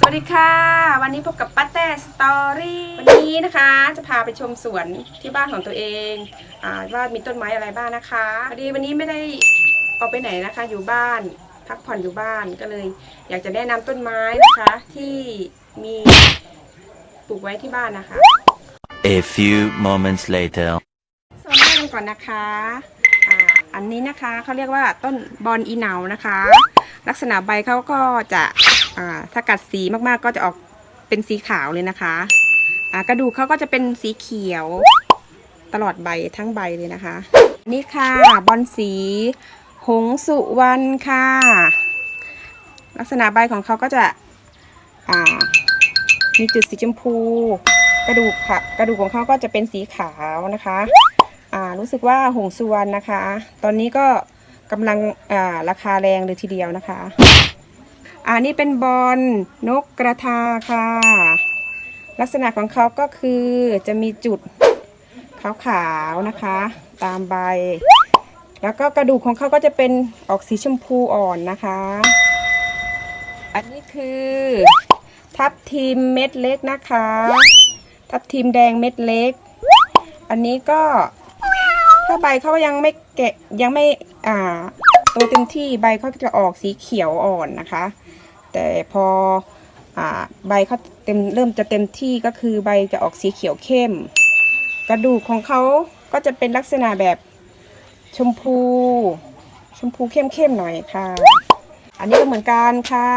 สวัสดีค่ะ วันนี้พบกับป้าแต้สตอรี่วันนี้นะคะจะพาไปชมสวนที่บ้านของตัวเองอ่าว่ามีต้นไม้อะไรบ้างนะคะพอดีวันนี้ไม่ได้ออกไปไหนนะคะ อยู่บ้านพักผ่อนอยู่บ้านก็เลย อยากจะแนะนำต้นไม้นะคะที่มีปลูกไว้ที่บ้านนะคะ A few moments later. โซนแรกกันก่อนนะคะอ่าอันนี้นะคะเขาเรียกว่าต้นบอลอีเหนานะคะ ลักษณะใบเขาก็จะ อ่าถ้ากัดสีมากๆก็จะออกเป็นสีขาวเลยนะคะอ่ากระดูกเขาก็จะเป็นสีเขียวตลอดใบทั้งใบเลยนะคะ นี่ค่ะบอลสี หงสุวรรณค่ะ ลักษณะใบของเขาก็จะอ่ามีจุดสีชมพู กระดูกค่ะ กระดูกของเขาก็จะเป็นสีขาวนะคะอ่ารู้สึกว่าหงสุวรรณนะคะ ตอนนี้ก็กำลังอ่าราคาแรงเลยทีเดียวนะคะ อ่านี่เป็นบอลนกกระทาค่ะ ลักษณะของเขาก็คือจะมีจุดขาวๆนะคะ ตามใบ แล้วก็กระดูกของเขาก็จะเป็นออกสีชมพูอ่อนนะคะ อันนี้คือ ทับทิมเม็ดเล็กนะคะ ทับทิมแดงเม็ดเล็ก อันนี้ก็ถ้าใบเขายังไม่แกะยังไม่อ่า โตเต็มที่ใบเขาจะออกสีเขียวอ่อนนะคะ แต่พออใบเขาเต็มเริ่มจะเต็มที่ก็คือใบจะออกสีเขียวเข้ม กระดูกของเขาก็จะเป็นลักษณะแบบชมพู ชมพูเข้มๆหน่อยค่ะ อันนี้ก็เหมือนกันค่ะ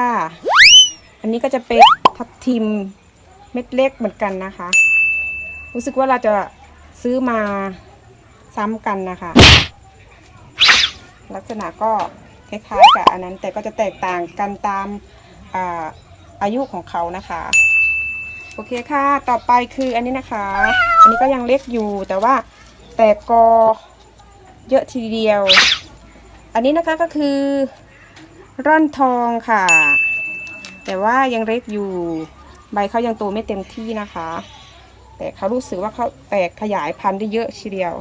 อันนี้ก็จะเป็นทับทิมเม็ดเล็กเหมือนกันนะคะ รู้สึกว่าเราจะซื้อมาซ้ำกันนะคะ ลักษณะก็คล้ายๆกับอันนั้น แต่ก็จะแตกต่างกันตามอาอายุของเขานะคะ โอเคค่ะ ต่อไปคืออันนี้นะคะ อันนี้ก็ยังเล็กอยู่แต่ว่าแตกกอเยอะทีเดียว อันนี้นะคะก็คือร่อนทองค่ะ แต่ว่ายังเล็กอยู่ ใบเขายังโตไม่เต็มที่นะคะ แต่เขารู้สึกว่าเขาแตกขยายพันธุ์ได้เยอะทีเดียว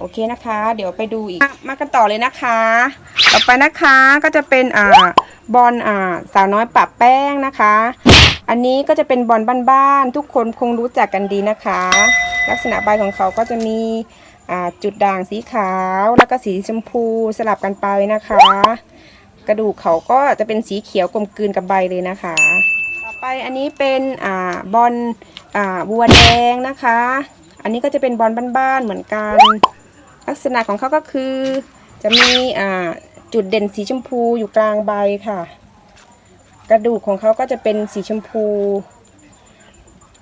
โอเคนะคะ เดี๋ยวไปดูอีกมากันต่อเลยนะคะ ต่อไปนะคะก็จะเป็นอ่าบอลอ่าสาวน้อยปะแป้งนะคะ อันนี้ก็จะเป็นบอลบ้านๆทุกคนคงรู้จักกันดีนะคะ ลักษณะใบของเขาก็จะมีอ่าจุดด่างสีขาวแล้วก็สีชมพูสลับกันไปนะคะ กระดูกเขาก็จะเป็นสีเขียวกลมกลืนกับใบเลยนะคะ ต่อไปอันนี้เป็นอ่าบอลอ่าบัวแดงนะคะ อันนี้ก็จะเป็นบอลบ้านๆเหมือนกัน ลักษณะของเขาก็คือ จะมีอ่าจุดเด่นสีชมพูอยู่กลางใบค่ะ กระดูกของเขาก็จะเป็นสีชมพู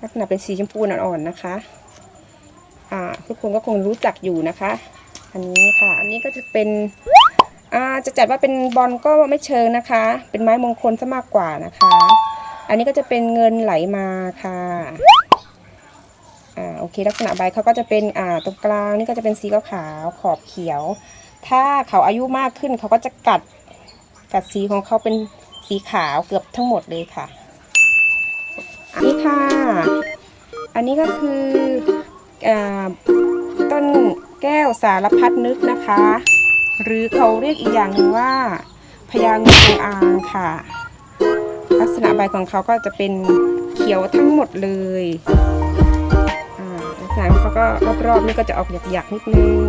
ลักษณะเป็นสีชมพูอ่อนๆนะคะอ่าทุกคนก็คงรู้จักอยู่นะคะ อันนี้ค่ะ อันนี้ก็จะเป็นอ่าจะจัดว่าเป็นบอลก็ไม่เชิงนะคะ เป็นไม้มงคลซะมากกว่านะคะ อันนี้ก็จะเป็นเงินไหลมาค่ะ อ่าโอเค ลักษณะใบเขาก็จะเป็นอ่าตรงกลางนี่ก็จะเป็นสีขาวขอบเขียว ถ้าเขาอายุมากขึ้นเขาก็จะกัดกัดสีของเขาเป็นสีขาวเกือบทั้งหมดเลยค่ะ อันนี้ค่ะ อันนี้ก็คืออ่าต้นแก้วสารพัดนึกนะคะ หรือเขาเรียกอีกอย่างหนึ่งว่าพญางูจงอางค่ะ ลักษณะใบของเขาก็จะเป็นเขียวทั้งหมดเลยาลังเขาก็รอบๆนี่ก็จะออกหยักๆนิดนึง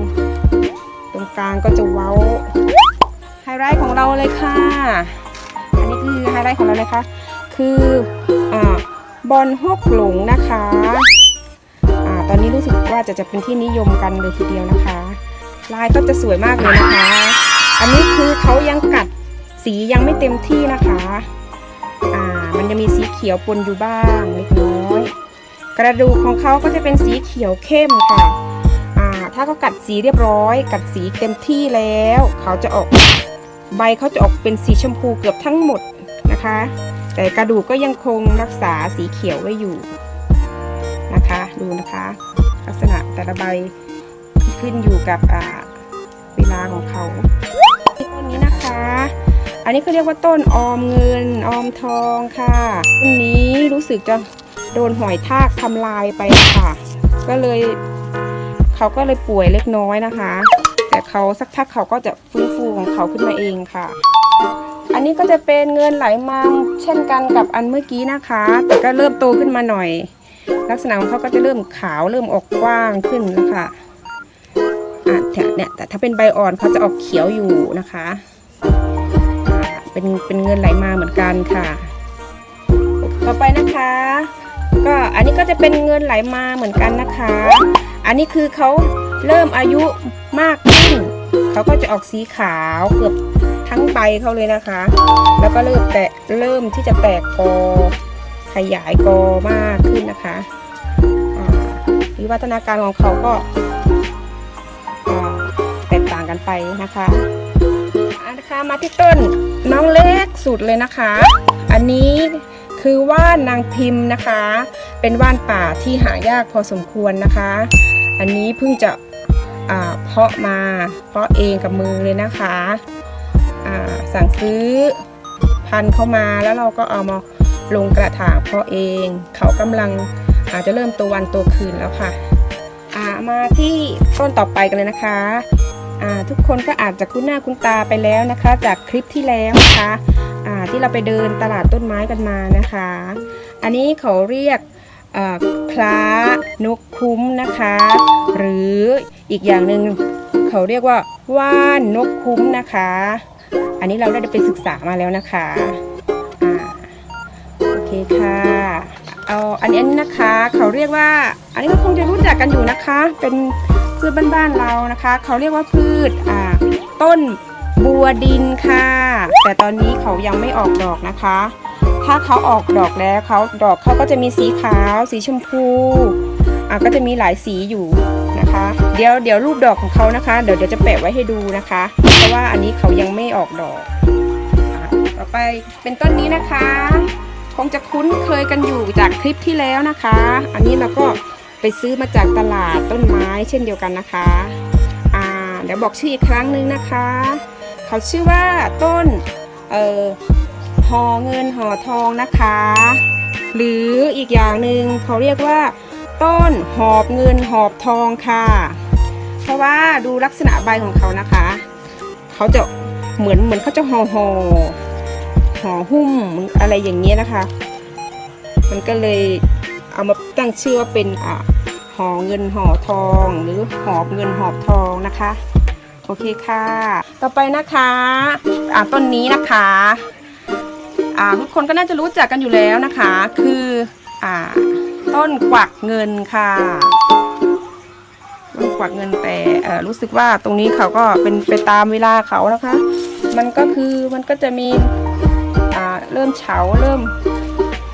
ตรงกลางก็จะเว้า ไฮไลท์ของเราเลยค่ะ อันนี้คือไฮไลท์ของเราเลยค่ะคืออบอลฮกหลงนะคะอ่าตอนนี้รู้สึกว่าจะจะเป็นที่นิยมกันเลยทีเดียวนะคะ ลายก็จะสวยมากเลยนะคะ อันนี้คือเขายังกัดสียังไม่เต็มที่นะคะ อ่า มันจะมีสีเขียวปนอยู่บ้างเล็กน้อย กระดูกของเขาก็จะเป็นสีเขียวเข้มค่ะถ้าเขากัดสีเรียบร้อย กัดสีเต็มที่แล้ว เขาจะออกใบเขาจะออกเป็นสีชมพูเกือบทั้งหมดนะคะ แต่กระดูกก็ยังคงรักษาสีเขียวไว้อยู่นะคะ ดูนะคะ ลักษณะแต่ละใบขึ้นอยู่กับเวลาของเขาต้นนี้นะคะ อันนี้เขาเรียกว่าต้นออมเงินออมทองค่ะต้นนี้รู้สึกจะ โดนหอยทากทำลายไปค่ะ ก็เลยเขาก็เลยป่วยเล็กน้อยนะคะ แต่เขาสักพักเขาก็จะฟื้นฟูของเขาขึ้นมาเองค่ะ อันนี้ก็จะเป็นเงินไหลมาเช่นกันกับอันเมื่อกี้นะคะ แต่ก็เริ่มโตขึ้นมาหน่อย ลักษณะของเขาก็จะเริ่มขาวเริ่มออกกว้างขึ้นนะคะอะแต่เนี่ยแต่ถ้าเป็นใบอ่อนเขาจะออกเขียวอยู่นะคะเป็นเป็นเงินไหลมาเหมือนกันค่ะ ต่อไปนะคะ ก็อันนี้ก็จะเป็นเงินไหลมาเหมือนกันนะคะ อันนี้คือเขาเริ่มอายุมากขึ้นเขาก็จะออกสีขาวเกือบทั้งใบเขาเลยนะคะ แล้วก็เริ่มแตะเริ่มที่จะแตกกอขยายกอมากขึ้นนะคะวิวัฒนาการของเขาก็แตกต่างกันไปนะคะอันนะคะมาที่ต้นน้องเล็กสุดเลยนะคะ อันนี้ คือว่านนางพิมพ์นะคะ เป็นว่านป่าที่หายากพอสมควรนะคะ อันนี้เพิ่งจะเพาะมาเพาะเองกับมือเลยนะคะสั่งซื้อพันธุ์เข้ามาแล้วเราก็เอามาลงกระถางเพาะเอง เขากำลังอาจจะเริ่มตัววันตัวคืนแล้วค่ะามาที่ต้นต่อไปกันเลยนะคะทุกคนก็อาจจะคุ้นหน้าคุ้นตาไปแล้วนะคะ จากคลิปที่แล้วนะคะ ที่เราไปเดินตลาดต้นไม้กันมานะคะ อันนี้เขาเรียกเอ่อพระนกคุ้มนะคะ หรืออีกอย่างหนึ่งเขาเรียกว่าว่านนกคุ้มนะคะ อันนี้เราได้ไปศึกษามาแล้วนะคะอ่าโอเคค่ะเอาอันนี้นะคะเขาเรียกว่า อันนี้ก็คงจะรู้จักกันอยู่นะคะ เป็นพืชบ้านๆเรานะคะ เขาเรียกว่าพืชต้น บัวดินค่ะ แต่ตอนนี้เขายังไม่ออกดอกนะคะ ถ้าเขาออกดอกแล้วเขาดอกเขาก็จะมีสีขาว สีชมพูอะก็จะมีหลายสีอยู่นะคะ เดี๋ยวเดี๋ยวรูปดอกของเขานะคะ เดี๋ยวเดี๋ยวจะแปะไว้ให้ดูนะคะ เพราะว่าอันนี้เขายังไม่ออกดอกต่อไปเป็นต้นนี้นะคะ คงจะคุ้นเคยกันอยู่จากคลิปที่แล้วนะคะ อันนี้เราก็ไปซื้อมาจากตลาดต้นไม้เช่นเดียวกันนะคะ อ่า เดี๋ยวบอกชื่ออีกครั้งหนึ่งนะคะ เขาชื่อว่าต้นเอ่อห่อเงินห่อทองนะคะ หรืออีกอย่างหนึ่งเขาเรียกว่า ต้นหอบเงินหอบทองค่ะ เพราะว่าดูลักษณะใบของเขานะคะ เขาจะเหมือนเหมือนเขาจะห่อห่อห่อหุ้มอะไรอย่างเงี้ยนะคะ มันก็เลยเอามาตั้งชื่อว่าเป็นอ่าห่อเงินห่อทองหรือหอบเงินหอบทองนะคะ โอเคค่ะ ต่อไปนะคะอ่าต้นนี้นะคะอ่าทุกคนก็น่าจะรู้จักกันอยู่แล้วนะคะ คืออ่าต้นกวักเงินค่ะต้นกวักเงินแต่เอ่อรู้สึกว่าตรงนี้เขาก็เป็นไปตามเวลาเขานะคะ มันก็คือมันก็จะมีอ่าเริ่มเฉาเริ่ม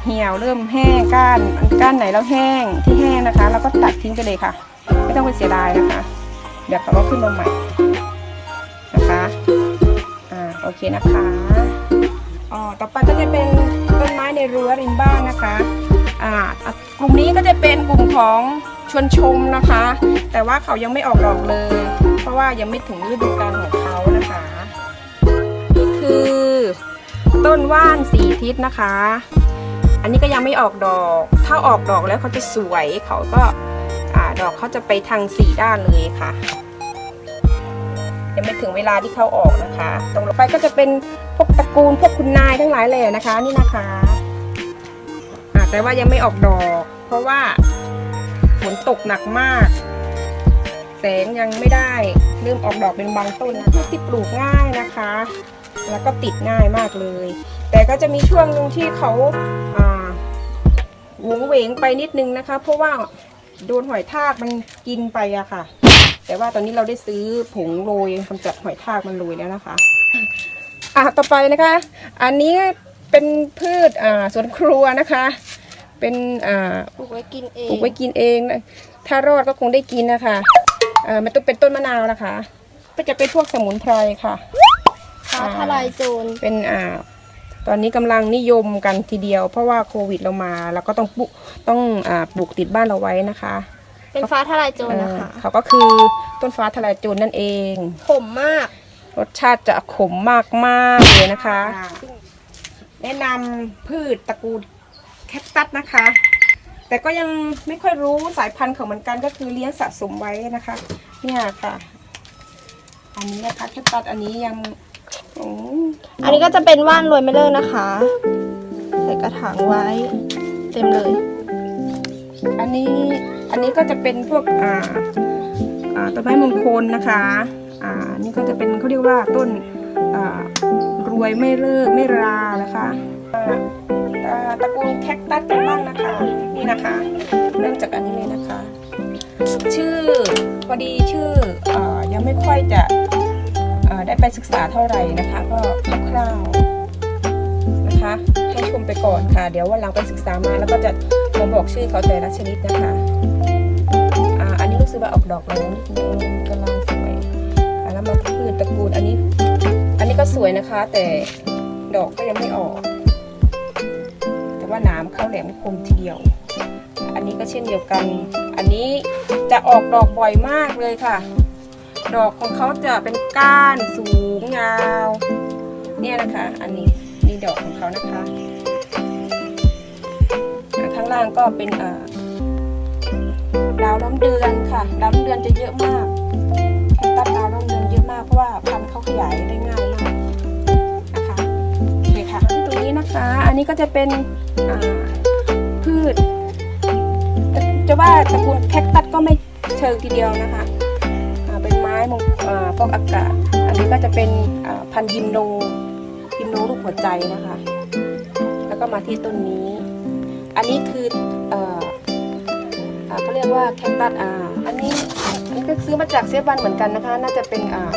เหี่ยวเริ่มแห้งก้านก้านไหนแล้วแห้งที่แห้งนะคะ เราก็ตัดทิ้งไปเลยค่ะ ไม่ต้องไปเสียดายนะคะ เดี๋ยวเขาก็ขึ้นมาใหม่ โอเคนะคะอ๋อต่อไปก็จะเป็นต้นไม้ในรั้วริมบ้านนะคะอ่ากลุ่มนี้ก็จะเป็นกลุ่มของชวนชมนะคะ แต่ว่าเขายังไม่ออกดอกเลย เพราะว่ายังไม่ถึงฤดูกาลของเขานะคะนี่คือ ต้นว่านสีทิศนะคะ อันนี้ก็ยังไม่ออกดอก ถ้าออกดอกแล้วเขาจะสวยเขาก็อ่าดอกเขาจะไปทางสีด้านเลยค่ะ ยังไม่ถึงเวลาที่เขาออกนะคะ ตรงไปก็จะเป็นพวกตระกูลพวกคุณนายทั้งหลายเลยนะคะ นี่นะคะอาแต่ว่ายังไม่ออกดอก เพราะว่าฝนตกหนักมาก แสงยังไม่ได้เริ่มออกดอกเป็นบางต้นนะคะที่ปลูกง่ายนะคะ แล้วก็ติดง่ายมากเลย แต่ก็จะมีช่วงหนึ่งที่เขาอ่าหวงเหวงไปนิดนึงนะคะ เพราะว่าโดนหอยทากมันกินไปอะค่ะ แต่ว่าตอนนี้เราได้ซื้อผงโรยกำจัดหอยทากมันโรยแล้วนะคะ อะต่อไปนะคะ อันนี้เป็นพืชอ่าสวนครัวนะคะ เป็นอ่าปลูกไว้กินเองปลูกไว้กินเองนะถ้ารอดก็คงได้กินนะคะอ่ามันต้องเป็นต้นมะนาวนะคะ ก็จะเป็นพวกสมุนไพรค่ะฟ้าทลายโจรเป็นอ่าตอนนี้กำลังนิยมกันทีเดียว เพราะว่าโควิดเรามาเราก็ต้องปลูกต้องอ่าปลูกติดบ้านเราไว้นะคะ เป็นฟ้าทลายโจรเอ่นะอคะ เขาก็คือ ต้นฟ้าทลายโจรนั่นเอง ขมมาก รสชาติจะขมมากมากๆเลยนะคะ แนะนำพืชตระกูลแคคตัสนะคะ แต่ก็ยังไม่ค่อยรู้สายพันธุ์ของเหมือนกันก็คือเลี้ยงสะสมไว้นะคะ เนี่ยค่ะ อันนี้นะคะแคคตัสอันนี้ยังอืมอันนี้ก็จะเป็นว่านรวยไม่เลิกนะคะ ใส่กระถางไว้เต็มเลย อันนี้อันนี้ก็จะเป็นพวกอ่าอ่า ต้นไม้มงคลนะคะอ่านี่ก็จะเป็นเขาเรียกว่าต้นอ่ารวยไม่เลิกไม่รานะคะตระกูลแคคตัสกันบ้างนะคะนี่นะคะ เริ่มจากอันนี้เลยนะคะ ชื่อพอดีชื่ออายังไม่ค่อยจะอ่าได้ไปศึกษาเท่าไหร่นะคะ ก็คร่าวๆนะคะ ให้ชมไปก่อนค่ะ เดี๋ยววันหลังไปศึกษามาแล้วก็จะมาบอกชื่อเขาแต่ละชนิดนะคะ สึกว่าออกดอกแล้วนิดนึงกำลังสวยอ่าแล้วมาพืชตระกูลอันนี้ อันนี้ก็สวยนะคะ แต่ดอกก็ยังไม่ออก แต่ว่าน้ำเข้าแหลมคมทีเดียว อันนี้ก็เช่นเดียวกัน อันนี้จะออกดอกบ่อยมากเลยค่ะ ดอกของเขาจะเป็นก้านสูงยาว เนี่ยนะคะ อันนี้นี่ดอกของเขานะคะข้างล่างก็เป็นอ่าาวล้อมเดือนค่ะดาวล้อมเดือนจะเยอะมากแคคตัสดาวล้อมเดือนเยอะมากเพราะว่าพันธุ์เขาขยายได้ง่ายมากนะคะโอเคค่ะที่ตรงนี้นะคะ อันนี้ก็จะเป็นพืช จะว่าตระกูลแคคตัสก็ไม่เชิงทีเดียวนะคะเป็นไม้มงฟอกอากาศ อันนี้ก็จะเป็นพันธุ์ยิมโนยิมโนรูปหัวใจนะคะ แล้วก็มาที่ต้นนี้ อันนี้คือ เอ่ออ่าเขาเรียกว่าแคคตัสอ่าอันนี้อันนี้ก็ซื้อมาจากเซฟวันเหมือนกันนะคะ น่าจะเป็นอ่า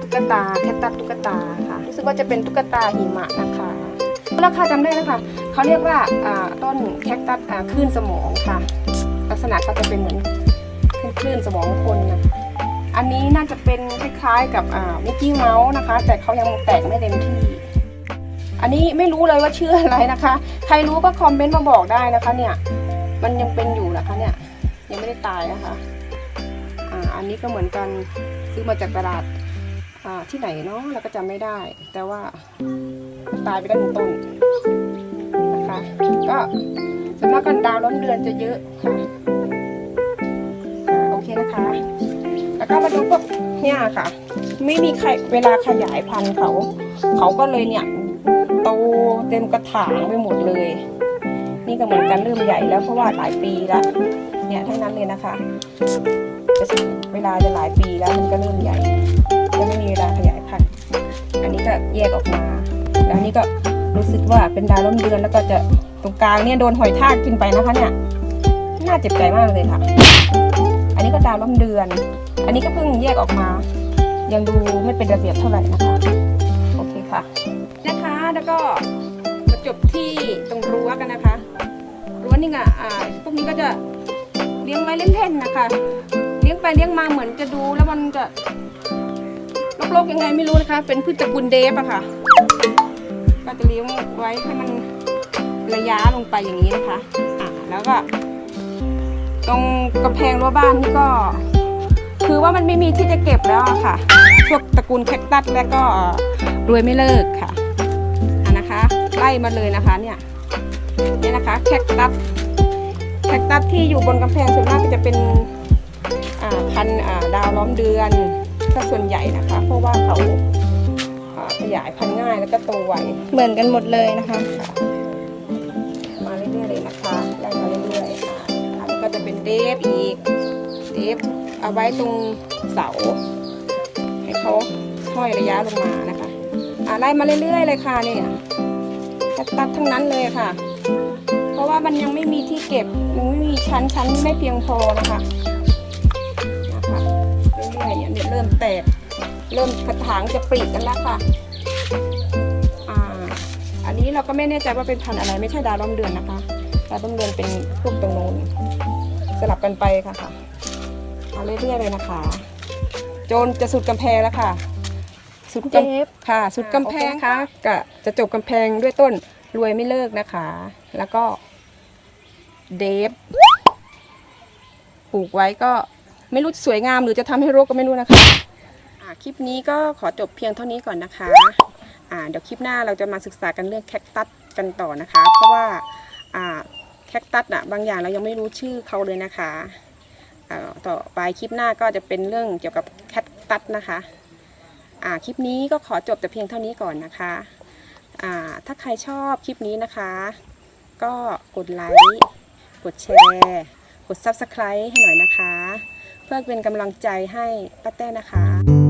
ตุ๊กตาแคคตัสตุ๊กตาค่ะรู้สึกว่าจะเป็นตุ๊กตาหิมะนะคะราคาจำได้นะคะเขาเรียกว่าอ่าต้นแคคตัสอ่าคลื่นสมองค่ะ ลักษณะก็จะเป็นเหมือนคลื่นคลื่นสมองคนนะคะอันนี้น่าจะเป็นคล้ายๆกับอ่ามิกกี้เมาส์นะคะ แต่เขายังแตกไม่เต็มที่ อันนี้ไม่รู้เลยว่าชื่ออะไรนะคะ ใครรู้ก็คอมเมนต์มาบอกได้นะคะเนี่ย มันยังเป็นอยู่นะคะเนี่ย ยังไม่ได้ตายนะคะ อ่า อันนี้ก็เหมือนกันซื้อมาจากตลาด อ่า ที่ไหนเนาะเราก็จำไม่ได้ แต่ว่าตายไปได้วหนึ่งต้นนะคะ ก็ส่วนมากกันดาวล้มเดือนจะเยอะค่ะอ่าโอเคนะคะ แล้วก็มาดูพวกเนี่ยค่ะ ไม่มีใครเวลาขยายพันธุ์เขา เขาก็เลยเนี่ยโตเต็มกระถางไปหมดเลย นี่ก็เหมือนกันเริ่มใหญ่แล้วเพราะว่าหลายปีแล้วเนี่ยทั้งนั้นเลยนะคะจะเวลาจะหลายปีแล้วมันก็เริ่มใหญ่จะไม่มีเวลาขยายพันธุ์อันนี้ก็แยกออกมา แล้วนนี้ก็รู้สึกว่าเป็นดาวล้มเดือนแล้วก็จะตรงกลางเนี่ยโดนหอยทากกินไปนะคะเนี่ยน่าเจ็บใจมากเลยค่ะ อันนี้ก็ดาวล้มเดือน อันนี้ก็เพิ่งแยกออกมา ยังดูไม่เป็นระเบียบเท่าไหร่นะคะ โอเคค่ะ นะคะ แล้วก็มาจบที่ตรงรั้วกันนะคะ รั้วนี่ไงอ่าพวกนี้ก็จะเลี้ยงไว้เล่นๆนะคะ เลี้ยงไปเลี้ยงมาเหมือนจะดูแล้วมันจะรกๆยังไงไม่รู้นะคะ เป็นพืชตระกูลเดฟอะค่ะ ก็จะเลี้ยงไว้ให้มันระยะลงไปอย่างนี้นะคะ อะแล้วก็ ตรงกำแพงรั้วบ้านนี่ก็ คือว่ามันไม่มีที่จะเก็บแล้วะค่ะ พวกตระกูลแคคตัสและก็รวยไม่เลิกค่ะอะนะคะ ไล่มาเลยนะคะเนี่ย นี่ยนะคะแคคตัสแคคตัสที่อยู่บนกำแพงส่วนมากก็จะเป็นอ่าพันธุ์อ่าดาวล้อมเดือนถ้าส่วนใหญ่นะคะ เพราะว่าเขาอ่าขยายพันธุ์ง่ายแล้วก็โตไวเหมือนกันหมดเลยนะคะมาเรื่อยๆเลยนะคะไล่มาเรื่อยๆค่ะอันนี้ก็จะเป็นเดฟอีกเดฟเอาไว้ตรงเสา ให้เขาห้อยระยะลงมานะคะอ่าไล่มาเรื่อยๆเลยค่ะเนี่ยตัดตัดทั้งนั้นเลยค่ะเพราะว่ามันยังไม่มีที่เก็บยังไม่มีชั้นชั้นไม่เพียงพอนะคะนะคะเรื่อยๆเนี่ยเนี่ยเริ่มแตกเริ่มกระถางจะปรีกันแล้วค่ะอ่าอันนี้เราก็ไม่แน่ใจว่าเป็นพันธุ์อะไรไม่ใช่ดาวล้อมเดือนนะคะดาวล้อมเดือนเป็นพวกตรงโน้นสลับกันไปค่ะค่ะมาเรื่อยๆเลยนะคะ โจนจะสุดกำแพงแล้วค่ะ สุดกเดฟำค่ะ สุดกำแพงค่ะก็จะจบกำแพงด้วยต้นรวยไม่เลิกนะคะ แล้วก็ เดฟปลูกไว้ก็ไม่รู้สวยงามหรือจะทำให้รกก็ไม่รู้นะคะคลิปนี้ก็ขอจบเพียงเท่านี้ก่อนนะคะอ่าเดี๋ยวคลิปหน้าเราจะมาศึกษากันเรื่องแคคตัสกันต่อนะคะ เพราะว่าแคคตัสอะบางอย่างเรายังไม่รู้ชื่อเขาเลยนะคะต่อไปคลิปหน้าก็จะเป็นเรื่องเกี่ยวกับแคคตัสนะคะคลิปนี้ก็ขอจบแต่เพียงเท่านี้ก่อนนะคะถ้าใครชอบคลิปนี้นะคะ ก็กดไลค์ กดแชร์ กด Subscribe ให้หน่อยนะคะ เพื่อเป็นกำลังใจให้ป้าแต้นะคะ